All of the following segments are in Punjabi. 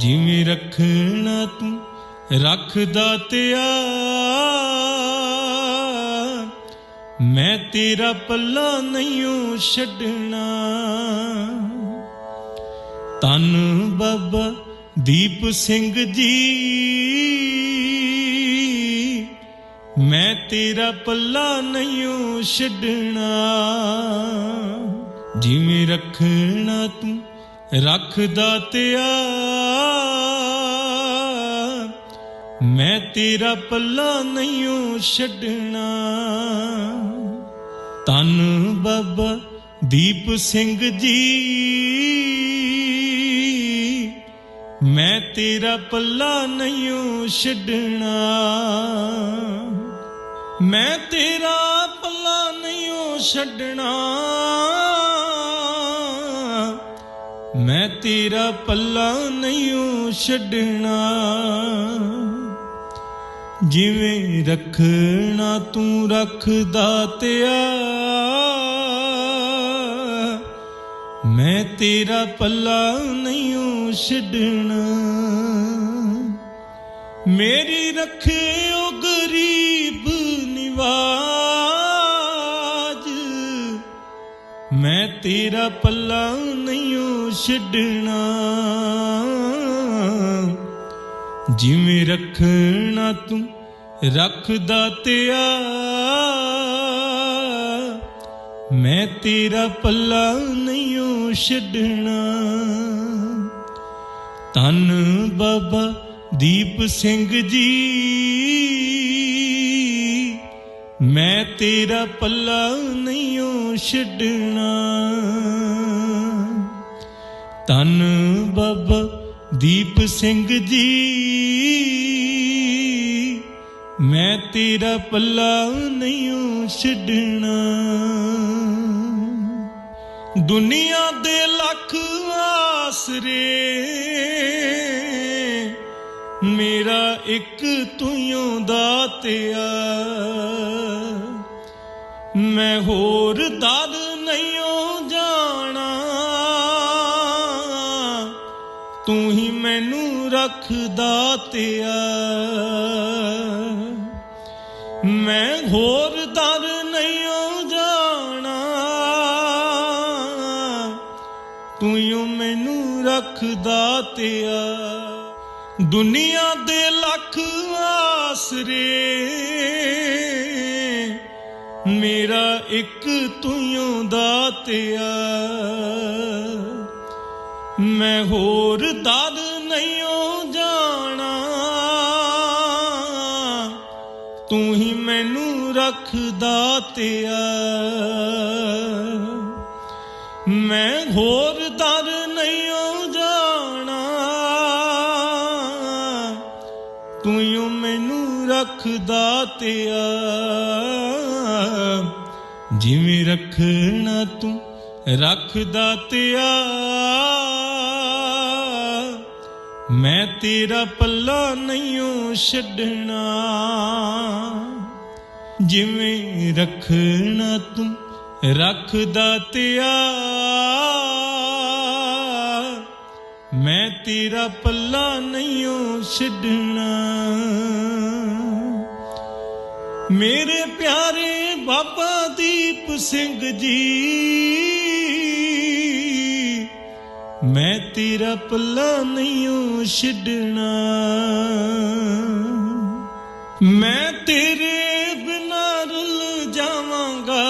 ਜਿਵੇਂ ਰੱਖਣਾ ਤੂੰ ਰੱਖਦਾ ਤਿਆ ਮੈਂ ਤੇਰਾ ਪੱਲਾ ਨਹੀਂ ਛੱਡਣਾ। ਤਨ ਬਾਬਾ ਦੀਪ ਸਿੰਘ ਜੀ, ਮੈਂ ਤੇਰਾ ਪੱਲਾ ਨਹੀਂ ਛੱਡਣਾ। ਜਿਵੇਂ ਰੱਖਣਾ ਤੂੰ ਰੱਖਦਾ ਤਿਆ ਮੈਂ ਤੇਰਾ ਪੱਲਾ ਨਹੀਂ ਛੱਡਣਾ। ਤਨ ਬਾਬਾ ਦੀਪ ਸਿੰਘ ਜੀ। ਮੈਂ ਤੇਰਾ ਪੱਲਾ ਨਹੀਂ ਛੱਡਣਾ। ਮੈਂ ਤੇਰਾ ਪੱਲਾ ਨਹੀਂ ਛੱਡਣਾ। ਮੈਂ ਤੇਰਾ ਪੱਲਾ ਨਹੀਂ ਛੱਡਣਾ। ਜਿਵੇਂ ਰੱਖਣਾ ਤੂੰ ਰੱਖਦਾ ਤਿਆ। ਮੈਂ ਤੇਰਾ ਪੱਲਾ ਨਹੀਂ ਛੱਡਣਾ। ਮੇਰੀ ਰੱਖੇ ਗਰੀਬ ਨਿਵਾਜ ਮੈਂ ਤੇਰਾ ਪੱਲਾ ਨਹੀਂ ਛੱਡਣਾ। ਜਿਵੇਂ ਰੱਖਣਾ ਤੂੰ ਰੱਖਦਾ ਤਿਆ। ਮੈਂ ਤੇਰਾ ਪੱਲਾ ਨਹੀਂ ਛੱਡਣਾ। ਤਨ ਬਾਬਾ ਦੀਪ ਸਿੰਘ ਜੀ। ਮੈਂ ਤੇਰਾ ਪੱਲਾ ਨਹੀਂ ਛੱਡਣਾ। ਤਨ ਬਾਬਾ ਦੀਪ ਸਿੰਘ ਜੀ, ਮੈਂ ਤੇਰਾ ਪੱਲਾ ਨਹੀਂ ਛੱਡਣਾ। ਦੁਨੀਆ ਦੇ ਲੱਖ ਆਸਰੇ ਮੇਰਾ ਇੱਕ ਤੂੰ ਦਾਤਿਆ। ਮੈਂ ਹੋਰ ਦਰ ਨਹੀਂ ਜਾਣਾ। ਤੂੰ ਹੀ ਮੈਨੂੰ ਰੱਖਦਾ ਤਿਆ ਮੈਂ ਹੋਰ ਦਰ ਨਹੀਂ ਜਾਣਾ। ਤੂੰ ਹੀ ਮੈਨੂੰ ਰੱਖਦਾ ਤਿਆ ਦੁਨੀਆ ਦੇ ਲੱਖ ਆਸਰੇ, ਮੇਰਾ ਇੱਕ ਤੂੰ ਦਾਤਿਆ ਮੈਂ ਹੋਰ ਦਰ ਨਹੀਂ ਜਾਣਾ, ਤੂੰ ਹੀ ਮੈਨੂੰ ਰੱਖਦਾ ਤਿਆ ਮੈਂ ਹੋਰ ਮੈਨੂੰ ਰੱਖਦਾ ਜਿਵੇਂ ਰੱਖਣਾ ਤੂੰ ਰੱਖਦਾ ਤਿਆ ਮੈਂ ਤੇਰਾ ਪੱਲਾ ਨਹੀਂ ਛੱਡਣਾ। ਜਿਵੇਂ ਰੱਖਣਾ ਤੂੰ ਰੱਖਦਾ ਤਿਆ ਮੈਂ ਤੇਰਾ ਪੱਲਾ ਨਹੀਂ ਛੱਡਣਾ। ਮੇਰੇ ਪਿਆਰੇ ਬਾਬਾ ਦੀਪ ਸਿੰਘ ਜੀ, ਮੈਂ ਤੇਰਾ ਪੱਲਾ ਨਹੀਂ ਛੱਡਣਾ। ਮੈਂ ਤੇਰੇ ਬਿਨਾਂ ਰੁੱਲ ਜਾਵਾਂਗਾ।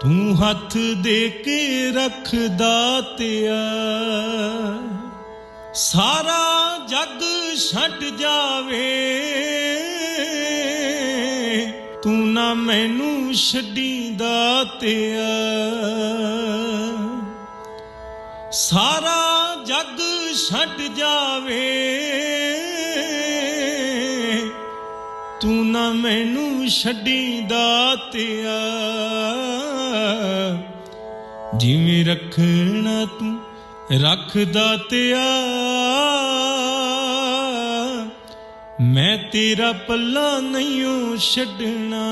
ਤੂੰ ਹੱਥ ਦੇ ਕੇ ਰੱਖਦਾ ਤਿਆ ਸਾਰਾ ਜੱਗ ਛੱਡ ਜਾਵੇ। ਤੂੰ ਨਾ ਮੈਨੂੰ ਛੱਡੀਂਦਾ ਤਿਆ ਸਾਰਾ ਜੱਗ ਛੱਡ ਜਾਵੇ। ਤੂੰ ਨਾ ਮੈਨੂੰ ਛੱਡੀਂਦਾ ਤਿਆ ਜਿਵੇਂ ਰੱਖਣਾ ਤੂੰ ਰੱਖਦਾ ਤਿਆ ਮੈਂ ਤੇਰਾ ਪੱਲਾ ਨਹੀਂ ਛੱਡਣਾ।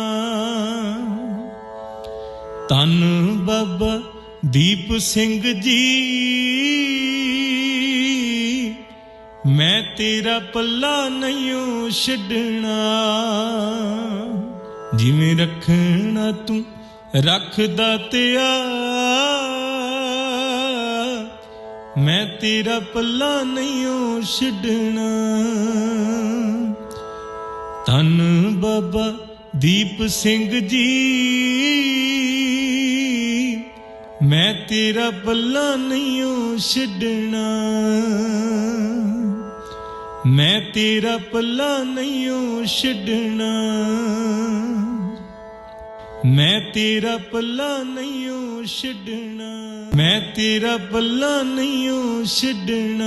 ਤਨ ਬਾਬਾ ਦੀਪ ਸਿੰਘ ਜੀ। ਮੈਂ ਤੇਰਾ ਪੱਲਾ ਨਹੀਂ ਛੱਡਣਾ। ਜਿਵੇਂ ਰੱਖਣਾ ਤੂੰ ਰੱਖਦਾ ਤਿਆ ਮੈਂ ਤੇਰਾ ਪੱਲਾ ਨਹੀਂ ਛੱਡਣਾ। ਤਨ ਬਾਬਾ ਦੀਪ ਸਿੰਘ ਜੀ, ਮੈਂ ਤੇਰਾ ਪੱਲਾ ਨਹੀਂ ਛੱਡਣਾ। ਮੈਂ ਤੇਰਾ ਪੱਲਾ ਨਹੀਂ ਛੱਡਣਾ। ਮੈਂ ਤੇਰਾ ਪੱਲਾ ਨਹੀਂ ਛੱਡਣਾ। ਮੈਂ ਤੇਰਾ ਪੱਲਾ ਨਹੀਂ ਛੱਡਣਾ।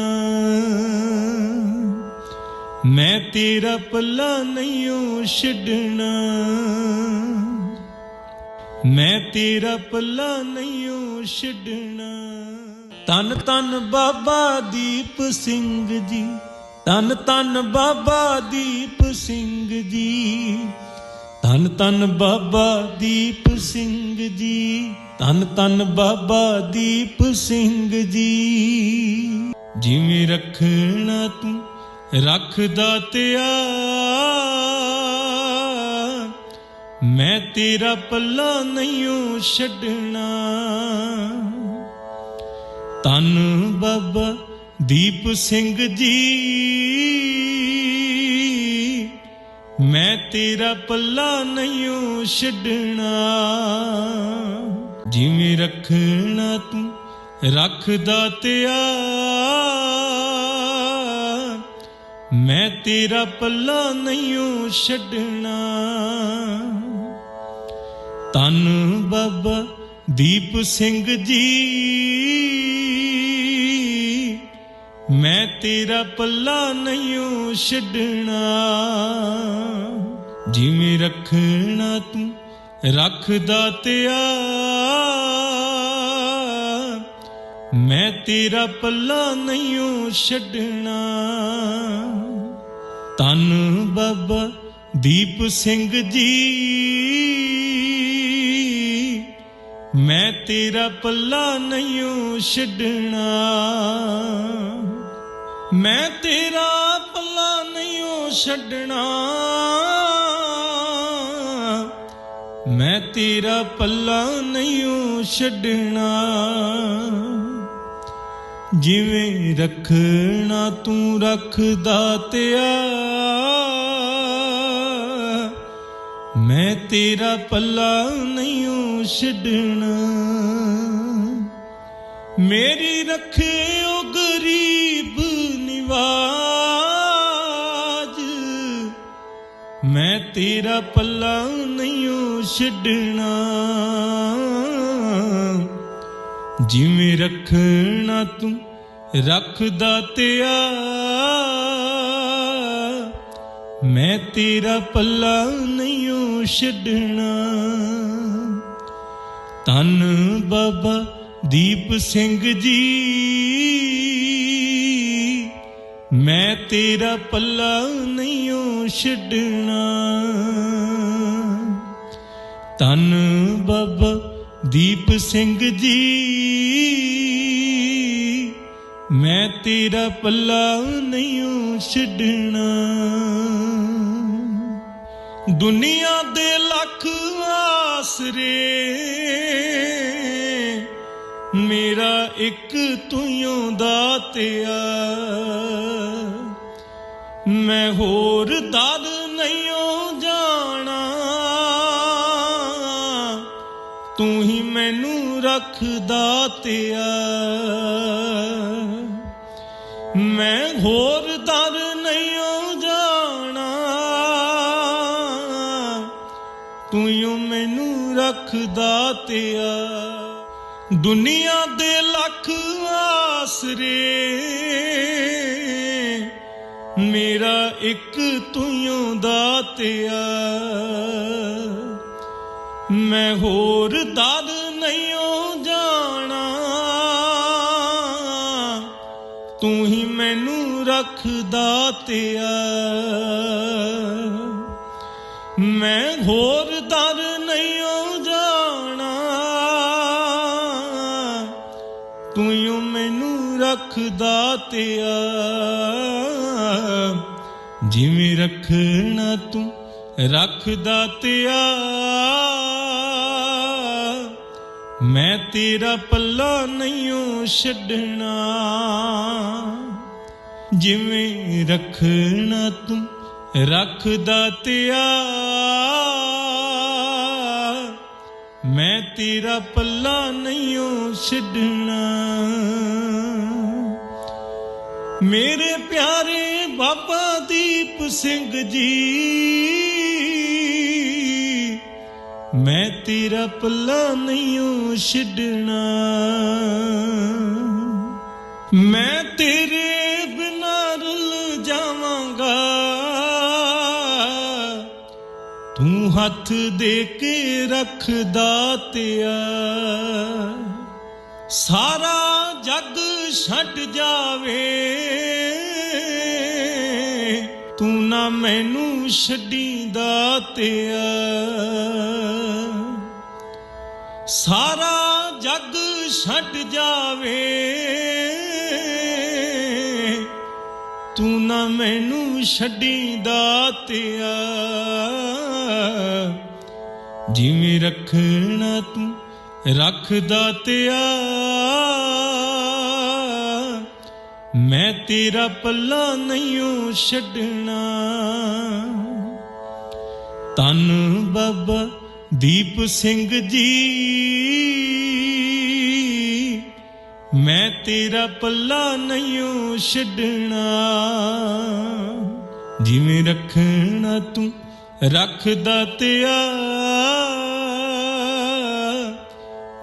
ਮੈਂ ਤੇਰਾ ਪੱਲਾ ਨਹੀਂ ਛੱਡਣਾ। ਮੈਂ ਤੇਰਾ ਪੱਲਾ ਨਹੀਂ ਛੱਡਣਾ। ਤਨ ਤਨ ਬਾਬਾ ਦੀਪ ਸਿੰਘ ਜੀ। ਤਨ ਤਨ ਬਾਬਾ ਦੀਪ ਸਿੰਘ ਜੀ। ਤਨ ਤਨ ਬਾਬਾ ਦੀਪ ਸਿੰਘ ਜੀ। ਤਨ ਤਨ ਬਾਬਾ ਦੀਪ ਸਿੰਘ ਜੀ। ਜਿਵੇਂ ਰੱਖਣਾ ਤੂੰ, ਰੱਖਦਾ ਤਿਆ ਮੈਂ ਤੇਰਾ ਪੱਲਾ ਨਹੀਂ ਛੱਡਣਾ। ਤਨ ਬਾਬਾ ਦੀਪ ਸਿੰਘ ਜੀ। ਮੈਂ ਤੇਰਾ ਪੱਲਾ ਨਹੀਂ ਛੱਡਣਾ। ਜਿਵੇਂ ਰੱਖਣਾ ਤੂੰ, ਰੱਖਦਾ ਤਿਆ ਮੈਂ ਤੇਰਾ ਪੱਲਾ ਨਹੀਂ ਛੱਡਣਾ। ਤਨ ਬਾਬਾ ਦੀਪ ਸਿੰਘ ਜੀ, ਮੈਂ ਤੇਰਾ ਪੱਲਾ ਨਹੀਂ ਛੱਡਣਾ। ਜਿਵੇਂ ਰੱਖਣਾ ਤੂੰ ਰੱਖਦਾ ਤਿਆ ਮੈਂ ਤੇਰਾ ਪੱਲਾ ਨਹੀਂ ਛੱਡਣਾ। ਤਨ ਬਾਬਾ ਦੀਪ ਸਿੰਘ ਜੀ। ਮੈਂ ਤੇਰਾ ਪੱਲਾ ਨਹੀਂ ਛੱਡਣਾ। ਮੈਂ ਤੇਰਾ ਪੱਲਾ ਨਹੀਂ ਉਹ ਛੱਡਣਾ। ਮੈਂ ਤੇਰਾ ਪੱਲਾ ਨਹੀਂ ਉਹ ਛੱਡਣਾ। ਜਿਵੇਂ ਰੱਖਣਾ ਤੂੰ ਰੱਖਦਾ ਤਿਆ। ਮੈਂ ਤੇਰਾ ਪੱਲਾ ਨਹੀਂ ਉਹ ਛੱਡਣਾ। ਮੇਰੀ ਰੱਖਿਓ ਗਰੀਬ ਨਿਵਾਜ ਤੇਰਾ ਪੱਲਾ ਨਹੀਂ ਛੱਡਣਾ। ਜਿਵੇਂ ਰੱਖਣਾ ਤੂੰ ਰੱਖਦਾ ਤਿਆ। ਮੈਂ ਤੇਰਾ ਪੱਲਾ ਨਹੀਂ ਛੱਡਣਾ। ਤਨ ਬਾਬਾ ਦੀਪ ਸਿੰਘ ਜੀ। ਮੈਂ ਤੇਰਾ ਪੱਲਾ ਨਹੀਂ ਛੱਡਣਾ। ਤਨ ਬਾਬਾ ਦੀਪ ਸਿੰਘ ਜੀ, ਮੈਂ ਤੇਰਾ ਪੱਲਾ ਨਹੀਂ ਛੱਡਣਾ। ਦੁਨੀਆ ਦੇ ਲੱਖ ਆਸਰੇ, ਮੇਰਾ ਇੱਕ ਤੂੰ ਦਾਤਿਆ ਮੈਂ ਹੋਰ ਦਰ ਨਹੀਂ ਜਾਣਾ। ਤੂੰ ਹੀ ਮੈਨੂੰ ਰੱਖਦਾ ਤਿਆ। ਮੈਂ ਹੋਰ ਦਰ ਨਹੀਂ ਜਾਣਾ। ਤੂੰ ਹੀ ਮੈਨੂੰ ਰੱਖਦਾ ਤਿਆ। ਦੁਨੀਆ ਦੇ ਲੱਖ ਆਸਰੇ। ਮੇਰਾ ਇੱਕ ਤੂੰ ਦਾਤਿਆ। ਮੈਂ ਹੋਰ ਦਰ ਨਹੀਂ ਜਾਣਾ। ਤੂੰ ਹੀ ਮੈਨੂੰ ਰੱਖਦਾ ਤਿਆ ਮੈਂ ਹੋਰ ਦਰ ਨਹੀਂ ਜਾਣਾ। ਤੂੰ ਹੀ ਮੈਨੂੰ ਰੱਖ ਰੱਖਦਾ ਤਿਆ ਜਿਵੇਂ ਰੱਖਣਾ ਤੂੰ ਰੱਖਦਾ ਤਿਆ ਮੈਂ ਤੇਰਾ ਪੱਲਾ ਨਹੀਂ ਛੱਡਣਾ। ਜਿਵੇਂ ਰੱਖਣਾ ਤੂੰ ਰੱਖਦਾ ਤਿਆ ਮੈਂ ਤੇਰਾ ਪੱਲਾ ਨਹੀਂ ਛੱਡਣਾ। ਮੇਰੇ ਪਿਆਰੇ ਬਾਬਾ ਦੀਪ ਸਿੰਘ ਜੀ। ਮੈਂ ਤੇਰਾ ਪੱਲਾ ਨਹੀਂ ਛੱਡਣਾ। ਮੈਂ ਤੇਰੇ ਬਿਨਾਂ ਰੁੱਲ ਜਾਵਾਂਗਾ। ਤੂੰ ਹੱਥ ਦੇ ਕੇ ਰੱਖਦਾ ਤਿਆ ਸਾਰਾ ਜੱਗ ਛੱਡ ਜਾਵੇ। ਤੂੰ ਨਾ ਮੈਨੂੰ ਛੱਡੀਂਦਾ ਤਿਆ ਸਾਰਾ ਜੱਗ ਛੱਡ ਜਾਵੇ। ਤੂੰ ਨਾ ਮੈਨੂੰ ਛੱਡੀਂਦਾ ਤਿਆ ਜਿਵੇਂ ਰੱਖਣਾ ਤੂੰ ਰੱਖਦਾ ਤਿਆ ਮੈਂ ਤੇਰਾ ਪੱਲਾ ਨਹੀਂ ਛੱਡਣਾ। ਤਨ ਬਾਬਾ ਦੀਪ ਸਿੰਘ ਜੀ। ਮੈਂ ਤੇਰਾ ਪੱਲਾ ਨਹੀਂ ਛੱਡਣਾ। ਜਿਵੇਂ ਰੱਖਣਾ ਤੂੰ ਰੱਖਦਾ ਤਿਆ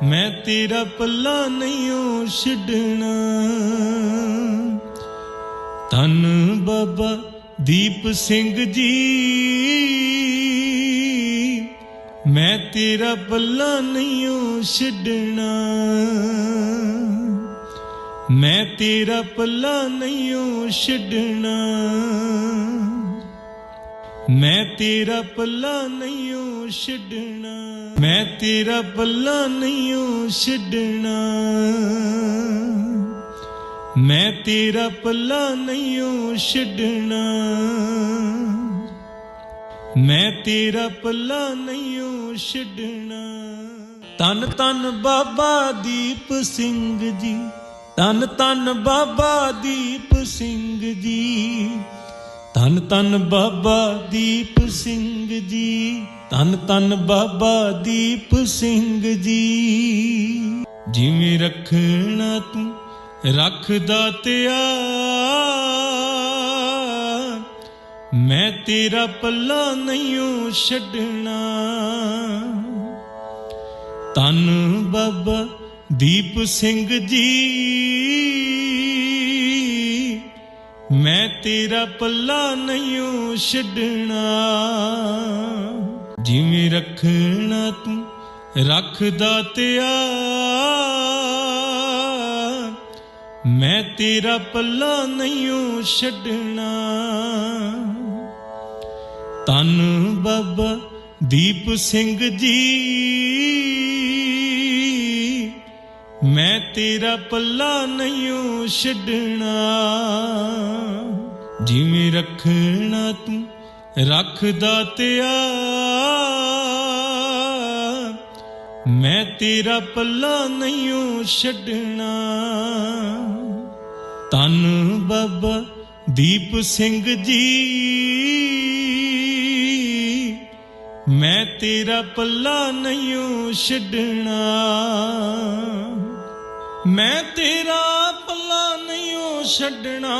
ਮੈਂ ਤੇਰਾ ਪੱਲਾ ਨਹੀਂ ਛੱਡਣਾ। ਤਨ ਬਾਬਾ ਦੀਪ ਸਿੰਘ ਜੀ, ਮੈਂ ਤੇਰਾ ਪੱਲਾ ਨਹੀਂ ਛੱਡਣਾ। ਮੈਂ ਤੇਰਾ ਪੱਲਾ ਨਹੀਂ ਛੱਡਣਾ। ਮੈਂ ਤੇਰਾ ਪੱਲਾ ਨਹੀਂ ਛੱਡਣਾ। ਮੈਂ ਤੇਰਾ ਪੱਲਾ ਨਹੀਂ ਛੱਡਣਾ। ਮੈਂ ਤੇਰਾ ਪੱਲਾ ਨਹੀਂ ਛੱਡਣਾ। ਮੈਂ ਤੇਰਾ ਪੱਲਾ ਨਹੀਂ ਛੱਡਣਾ। ਤਨ ਤਨ ਬਾਬਾ ਦੀਪ ਸਿੰਘ ਜੀ। ਤਨ ਤਨ ਬਾਬਾ ਦੀਪ ਸਿੰਘ ਜੀ। ਤਨ ਤਨ ਬਾਬਾ ਦੀਪ ਸਿੰਘ ਜੀ, ਤਨ ਤਨ ਬਾਬਾ ਦੀਪ ਸਿੰਘ ਜੀ। ਜਿਵੇਂ ਰੱਖਣਾ ਤੂੰ ਰੱਖਦਾ ਤਿਆ ਮੈਂ ਤੇਰਾ ਪੱਲਾ ਨਹੀਂ ਛੱਡਣਾ। ਤਨ ਬਾਬਾ ਦੀਪ ਸਿੰਘ ਜੀ ਮੈਂ ਤੇਰਾ ਪੱਲਾ ਨਹੀਂ ਛੱਡਣਾ। ਜਿਵੇਂ ਰੱਖਣਾ ਤੂੰ, ਰੱਖਦਾ ਤਿਆ ਮੈਂ ਤੇਰਾ ਪੱਲਾ ਨਹੀਂ ਛੱਡਣਾ। ਤਨ ਬਾਬਾ ਦੀਪ ਸਿੰਘ ਜੀ। ਮੈਂ ਤੇਰਾ ਪੱਲਾ ਨਹੀਂ ਛੱਡਣਾ। ਜਿਵੇਂ ਰੱਖਣਾ ਤੂੰ, ਰੱਖਦਾ ਤਿਆ ਮੈਂ ਤੇਰਾ ਪੱਲਾ ਨਹੀਂ ਛੱਡਣਾ। ਤਨ ਬਾਬਾ ਦੀਪ ਸਿੰਘ ਜੀ। ਮੈਂ ਤੇਰਾ ਪੱਲਾ ਨਹੀਂ ਛੱਡਣਾ। ਮੈਂ ਤੇਰਾ ਪੱਲਾ ਨਹੀਂ ਉਹ ਛੱਡਣਾ।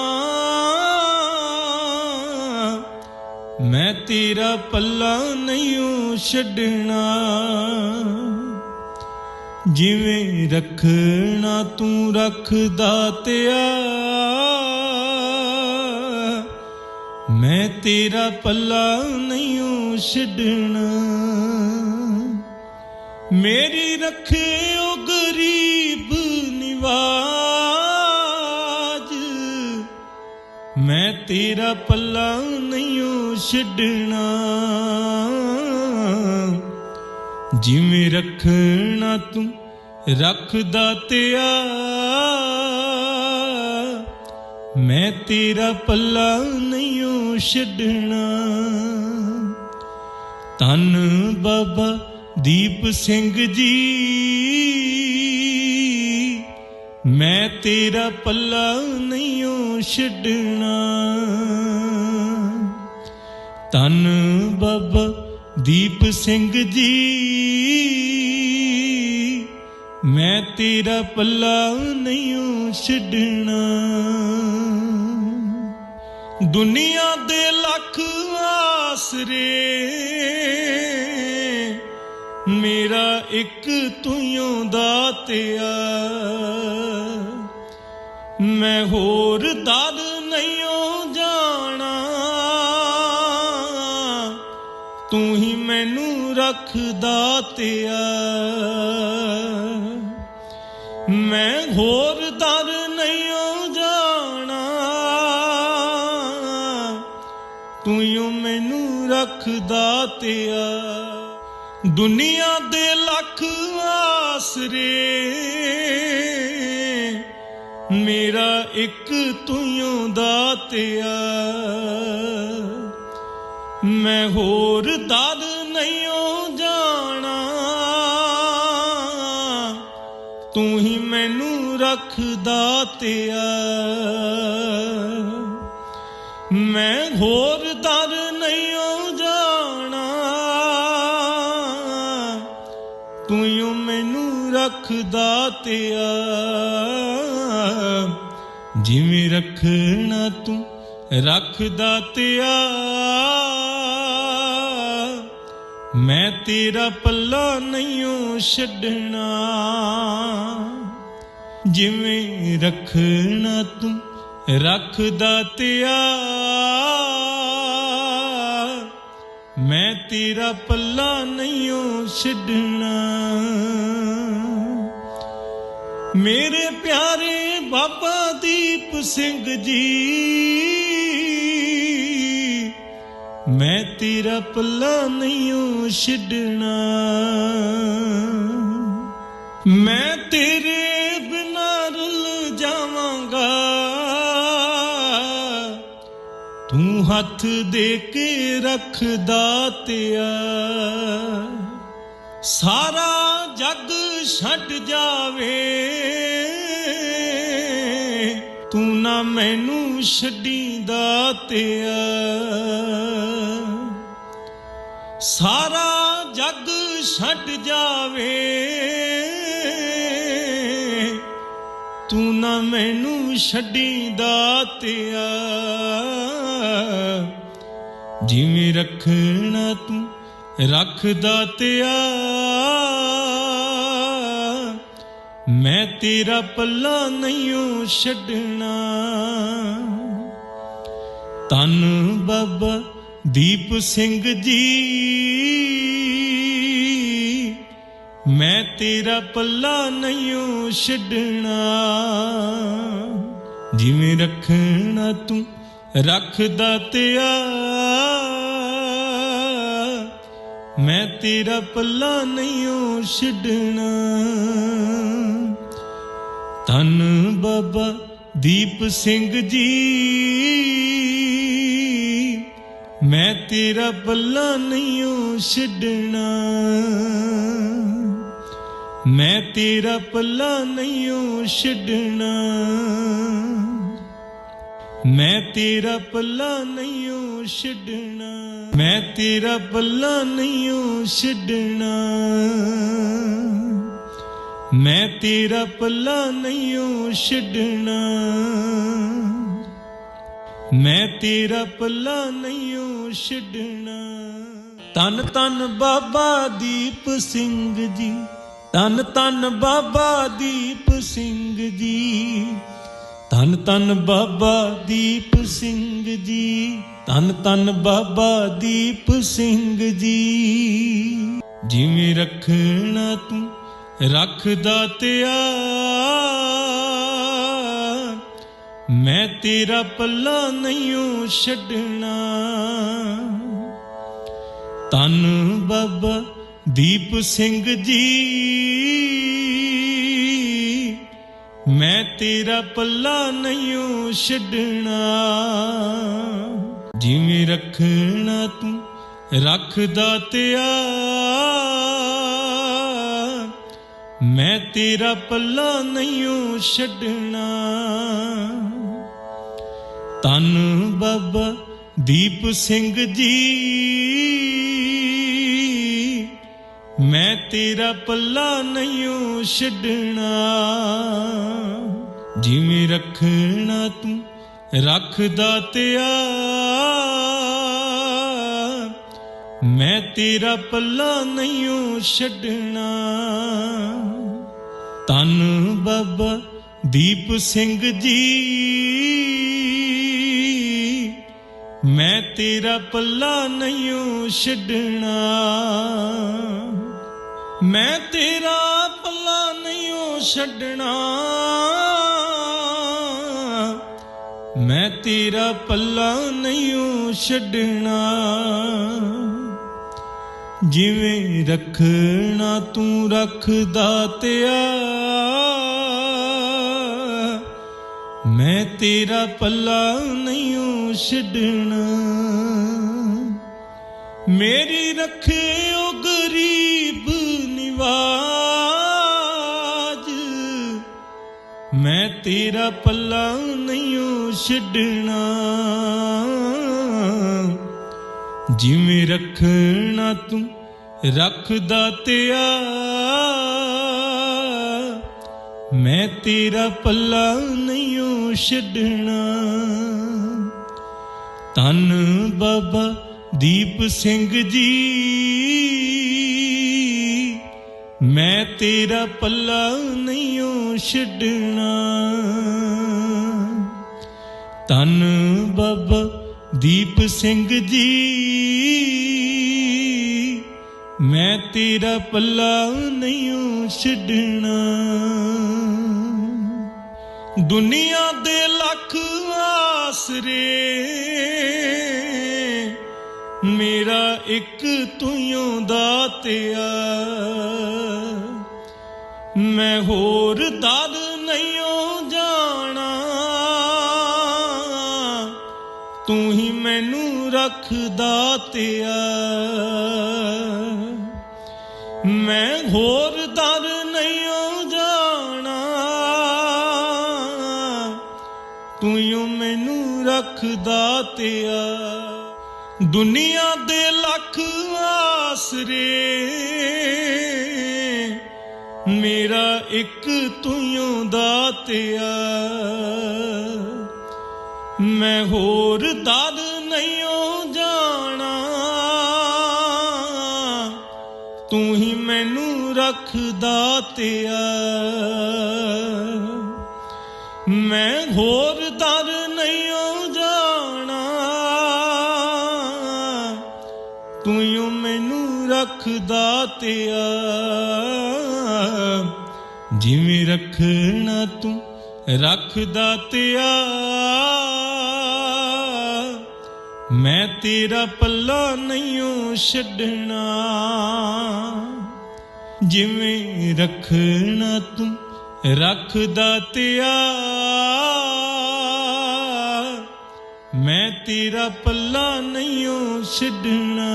ਮੈਂ ਤੇਰਾ ਪੱਲਾ ਨਹੀਂ ਉਹ ਛੱਡਣਾ। ਜਿਵੇਂ ਰੱਖਣਾ ਤੂੰ ਰੱਖਦਾ ਤਿਆ। ਮੈਂ ਤੇਰਾ ਪੱਲਾ ਨਹੀਂ ਉਹ ਛੱਡਣਾ। ਮੇਰੀ ਰੱਖੇ ਉਹ ਗਰੀਬ ਨਿਵਾਜ ਮੈਂ ਤੇਰਾ ਪੱਲਾ ਨਹੀਂ ਛੱਡਣਾ। ਜਿਵੇਂ ਰੱਖਣਾ ਤੂੰ ਰੱਖਦਾ ਤਿਆ। ਮੈਂ ਤੇਰਾ ਪੱਲਾ ਨਹੀਂ ਛੱਡਣਾ। ਤਨ ਬਾਬਾ ਦੀਪ ਸਿੰਘ ਜੀ। ਮੈਂ ਤੇਰਾ ਪੱਲਾ ਨਹੀਂ ਛੱਡਣਾ। ਤਨ ਬਾਬਾ ਦੀਪ ਸਿੰਘ ਜੀ, ਮੈਂ ਤੇਰਾ ਪੱਲਾ ਨਹੀਂ ਛੱਡਣਾ। ਦੁਨੀਆ ਦੇ ਲੱਖ ਆਸਰੇ ਮੇਰਾ ਇੱਕ ਤੂੰ ਦਾਤਿਆ ਮੈਂ ਹੋਰ ਦਰ ਨਹੀਂ ਜਾਣਾ। ਤੂੰ ਹੀ ਮੈਨੂੰ ਰੱਖਦਾ ਤਿਆ। ਮੈਂ ਹੋਰ ਦਰ ਨਹੀਂ ਜਾਣਾ। ਤੂੰ ਹੀ ਮੈਨੂੰ ਰੱਖਦਾ ਤਿਆ। ਦੁਨੀਆ ਦੇ ਲੱਖ ਆਸਰੇ ਮੇਰਾ ਇੱਕ ਤੂੰ ਦਾਤਿਆ ਮੈਂ ਹੋਰ ਦਰ ਨਹੀਂ ਜਾਣਾ। ਤੂੰ ਹੀ ਮੈਨੂੰ ਰੱਖਦਾ ਤਿਆ ਮੈਂ ਹੋਰ ਦਰ ਨਹੀਂ ਜਾਣਾ। ਤੂੰ ਹੀ ਮੈਨੂੰ ਰੱਖਦਾ ਤਿਆ ਜਿਵੇਂ ਰੱਖਣਾ ਤੂੰ ਰੱਖਦਾ ਤਿਆ ਮੈਂ ਤੇਰਾ ਪੱਲਾ ਨਹੀਂ ਛੱਡਣਾ। ਜਿਵੇਂ ਰੱਖਣਾ ਤੂੰ ਰੱਖਦਾ ਤਿਆ ਮੈਂ ਤੇਰਾ ਪੱਲਾ ਨਹੀਂ ਛੱਡਣਾ। ਮੇਰੇ ਪਿਆਰੇ ਬਾਬਾ ਦੀਪ ਸਿੰਘ ਜੀ, ਮੈਂ ਤੇਰਾ ਪੱਲਾ ਨਹੀਂ ਛੱਡਣਾ। ਮੈਂ ਤੇਰੇ ਬਿਨਾਂ ਰੁੱਲ ਜਾਵਾਂਗਾ। ਤੂੰ ਹੱਥ ਦੇ ਕੇ ਰੱਖਦਾ ਤਿਆ ਸਾਰਾ ਜੱਗ ਛੱਡ ਜਾਵੇ। ਤੂੰ ਨਾ ਮੈਨੂੰ ਛੱਡੀਂਦਾ ਤਿਆ ਸਾਰਾ ਜੱਗ ਛੱਡ ਜਾਵੇ। ਤੂੰ ਨਾ ਮੈਨੂੰ ਛੱਡੀਂਦਾ ਤਿਆ ਜਿਵੇਂ ਰੱਖਣਾ ਤੂੰ ਰੱਖਦਾ ਤਿਆ ਮੈਂ ਤੇਰਾ ਪੱਲਾ ਨਹੀਂ ਛੱਡਣਾ। ਤਨ ਬਾਬਾ ਦੀਪ ਸਿੰਘ ਜੀ। ਮੈਂ ਤੇਰਾ ਪੱਲਾ ਨਹੀਂ ਛੱਡਣਾ। ਜਿਵੇਂ ਰੱਖਣਾ ਤੂੰ ਰੱਖਦਾ ਤਿਆ ਮੈਂ ਤੇਰਾ ਪੱਲਾ ਨਹੀਂ ਛੱਡਣਾ। ਤਨ ਬਾਬਾ ਦੀਪ ਸਿੰਘ ਜੀ, ਮੈਂ ਤੇਰਾ ਪੱਲਾ ਨਹੀਂ ਛੱਡਣਾ। ਮੈਂ ਤੇਰਾ ਪੱਲਾ ਨਹੀਂ ਛੱਡਣਾ। ਮੈਂ ਤੇਰਾ ਪੱਲਾ ਨਹੀਂ ਛੱਡਣਾ। ਮੈਂ ਤੇਰਾ ਪੱਲਾ ਨਹੀਂ ਛੱਡਣਾ। ਮੈਂ ਤੇਰਾ ਪੱਲਾ ਨਹੀਂ ਛੱਡਣਾ। ਮੈਂ ਤੇਰਾ ਪੱਲਾ ਨਹੀਂ ਛੱਡਣਾ। ਤਨ ਤਨ ਬਾਬਾ ਦੀਪ ਸਿੰਘ ਜੀ। ਤਨ ਤਨ ਬਾਬਾ ਦੀਪ ਸਿੰਘ ਜੀ। ਧੰਨ ਧੰਨ ਬਾਬਾ ਦੀਪ ਸਿੰਘ ਜੀ। ਧੰਨ ਧੰਨ ਬਾਬਾ ਦੀਪ ਸਿੰਘ ਜੀ। ਜਿਵੇਂ ਰੱਖਣਾ ਤੂੰ ਰੱਖਦਾ ਤਿਆ ਮੈਂ ਤੇਰਾ ਪੱਲਾ ਨਹੀਂ ਛੱਡਣਾ। ਧੰਨ ਬਾਬਾ ਦੀਪ ਸਿੰਘ ਜੀ। ਮੈਂ ਤੇਰਾ ਪੱਲਾ ਨਹੀਂ ਛੱਡਣਾ। ਜਿਵੇਂ ਰੱਖਣਾ ਤੂੰ, ਰੱਖਦਾ ਤਿਆ ਮੈਂ ਤੇਰਾ ਪੱਲਾ ਨਹੀਂ ਛੱਡਣਾ। ਤਨ ਬਾਬਾ ਦੀਪ ਸਿੰਘ ਜੀ। ਮੈਂ ਤੇਰਾ ਪੱਲਾ ਨਹੀਂ ਛੱਡਣਾ। ਜਿਵੇਂ ਰੱਖਣਾ ਤੂੰ, ਰੱਖਦਾ ਤਿਆ। ਮੈਂ ਤੇਰਾ ਪੱਲਾ ਨਹੀਂ ਛੱਡਣਾ। ਤਨ ਬਾਬਾ ਦੀਪ ਸਿੰਘ ਜੀ। ਮੈਂ ਤੇਰਾ ਪੱਲਾ ਨਹੀਂ ਛੱਡਣਾ। ਮੈਂ ਤੇਰਾ ਪੱਲਾ ਨਹੀਂ ਉਹ ਛੱਡਣਾ। ਮੈਂ ਤੇਰਾ ਪੱਲਾ ਨਹੀਂ ਉਹ ਛੱਡਣਾ। ਜਿਵੇਂ ਰੱਖਣਾ ਤੂੰ ਰੱਖਦਾ ਤਿਆ। ਮੈਂ ਤੇਰਾ ਪੱਲਾ ਨਹੀਂ ਉਹ ਛੱਡਣਾ। ਮੇਰੀ ਰੱਖਿਓ ਤੇਰਾ ਪੱਲਾ ਨਹੀਂ ਛੱਡਣਾ। ਜਿਵੇਂ ਰੱਖਣਾ ਤੂੰ ਰੱਖਦਾ ਤਿਆ। ਮੈਂ ਤੇਰਾ ਪੱਲਾ ਨਹੀਂ ਛੱਡਣਾ। ਤਨ ਬਾਬਾ ਦੀਪ ਸਿੰਘ ਜੀ। ਮੈਂ ਤੇਰਾ ਪੱਲਾ ਨਹੀਂ ਛੱਡਣਾ। ਤਨ ਬਾਬਾ ਦੀਪ ਸਿੰਘ ਜੀ, ਮੈਂ ਤੇਰਾ ਪੱਲਾ ਨਹੀਂ ਛੱਡਣਾ। ਦੁਨੀਆ ਦੇ ਲੱਖ ਆਸਰੇ ਮੇਰਾ ਇੱਕ ਤੂੰ ਦਾਤਿਆ ਮੈਂ ਹੋਰ ਦਰ ਨਹੀਂ ਜਾਣਾ। ਤੂੰ ਹੀ ਮੈਨੂੰ ਰੱਖਦਾ ਤਿਆ। ਮੈਂ ਹੋਰ ਦਰ ਨਹੀਂ ਜਾਣਾ। ਤੂੰ ਹੀ ਮੈਨੂੰ ਰੱਖਦਾ ਤਿਆ। ਦੁਨੀਆ ਦੇ ਲੱਖ ਆਸਰੇ। ਮੇਰਾ ਇੱਕ ਤੂੰ ਦਾਤਿਆ। ਮੈਂ ਹੋਰ ਦਰ ਨਹੀਂ ਜਾਣਾ। ਤੂੰ ਹੀ ਮੈਨੂੰ ਰੱਖਦਾ ਤਿਆ ਮੈਂ ਹੋਰ ਦਰ ਨਹੀਂ ਜਾਣਾ। ਤੂੰ ਹੀ ਮੈਨੂੰ ਰੱਖਦਾ ਤਿਆ ਜਿਵੇਂ ਰੱਖਣਾ ਤੂੰ, ਰੱਖਦਾ ਤਿਆ। ਮੈਂ ਤੇਰਾ ਪੱਲਾ ਨਹੀਂ ਛੱਡਣਾ। ਜਿਵੇਂ ਰੱਖਣਾ ਤੂੰ, ਰੱਖਦਾ ਤਿਆ। ਮੈਂ ਤੇਰਾ ਪੱਲਾ ਨਹੀਂ ਛੱਡਣਾ।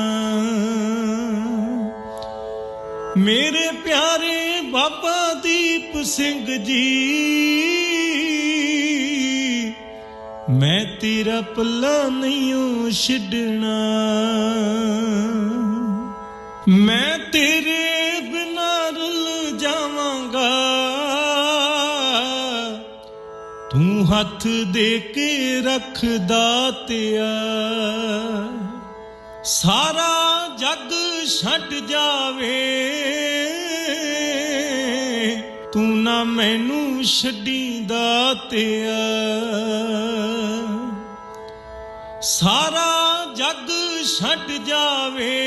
ਮੇਰੇ ਪਿਆਰੇ ਬਾਬਾ ਦੀਪ ਸਿੰਘ ਜੀ, ਮੈਂ ਤੇਰਾ ਪੱਲਾ ਨਹੀਂ ਛੱਡਣਾ। ਮੈਂ ਤੇਰੇ ਬਿਨਾਂ ਰੁੱਲ ਜਾਵਾਂਗਾ। ਤੂੰ ਹੱਥ ਦੇ ਕੇ ਰੱਖਦਾ ਤਿਆ ਸਾਰਾ ਜੱਗ ਛੱਡ ਜਾਵੇ। ਤੂੰ ਨਾ ਮੈਨੂੰ ਛੱਡੀਂਦਾ ਤਿਆ ਸਾਰਾ ਜੱਗ ਛੱਡ ਜਾਵੇ।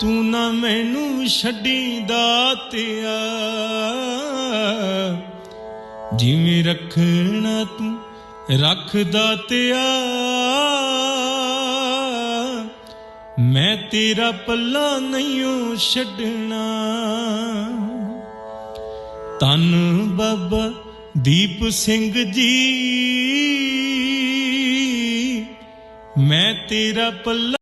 ਤੂੰ ਨਾ ਮੈਨੂੰ ਛੱਡੀਂਦਾ ਤਿਆ ਜਿਵੇਂ ਰੱਖਣਾ ਤੂੰ ਰੱਖਦਾ ਤਿਆ ਮੈਂ ਤੇਰਾ ਪੱਲਾ ਨਹੀਂ ਛੱਡਣਾ। ਤਨ ਬਾਬਾ ਦੀਪ ਸਿੰਘ ਜੀ, ਮੈਂ ਤੇਰਾ ਪੱਲਾ